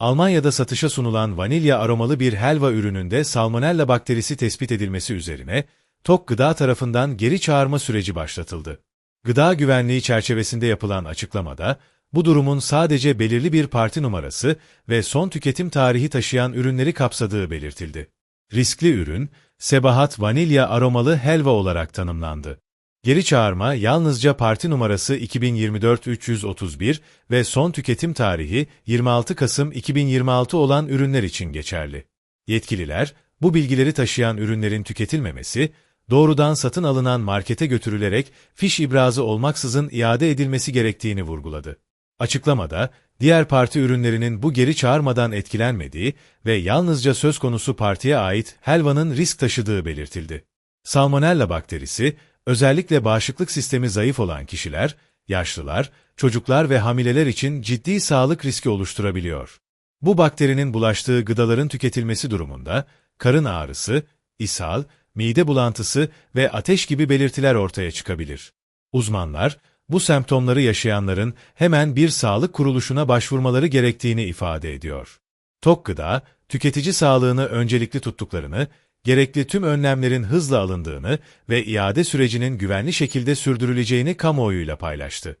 Almanya'da satışa sunulan vanilya aromalı bir helva ürününde salmonella bakterisi tespit edilmesi üzerine TOK Gıda tarafından geri çağırma süreci başlatıldı. Gıda güvenliği çerçevesinde yapılan açıklamada, bu durumun sadece belirli bir parti numarası ve son tüketim tarihi taşıyan ürünleri kapsadığı belirtildi. Riskli ürün, Sebahat vanilya aromalı helva olarak tanımlandı. Geri çağırma yalnızca parti numarası 2024-331 ve son tüketim tarihi 26 Kasım 2026 olan ürünler için geçerli. Yetkililer, bu bilgileri taşıyan ürünlerin tüketilmemesi, doğrudan satın alınan markete götürülerek fiş ibrazı olmaksızın iade edilmesi gerektiğini vurguladı. Açıklamada, diğer parti ürünlerinin bu geri çağırmadan etkilenmediği ve yalnızca söz konusu partiye ait helvanın risk taşıdığı belirtildi. Salmonella bakterisi, özellikle bağışıklık sistemi zayıf olan kişiler, yaşlılar, çocuklar ve hamileler için ciddi sağlık riski oluşturabiliyor. Bu bakterinin bulaştığı gıdaların tüketilmesi durumunda, karın ağrısı, ishal, mide bulantısı ve ateş gibi belirtiler ortaya çıkabilir. Uzmanlar, bu semptomları yaşayanların hemen bir sağlık kuruluşuna başvurmaları gerektiğini ifade ediyor. Tok gıda, tüketici sağlığını öncelikli tuttuklarını, gerekli tüm önlemlerin hızla alındığını ve iade sürecinin güvenli şekilde sürdürüleceğini kamuoyuyla paylaştı.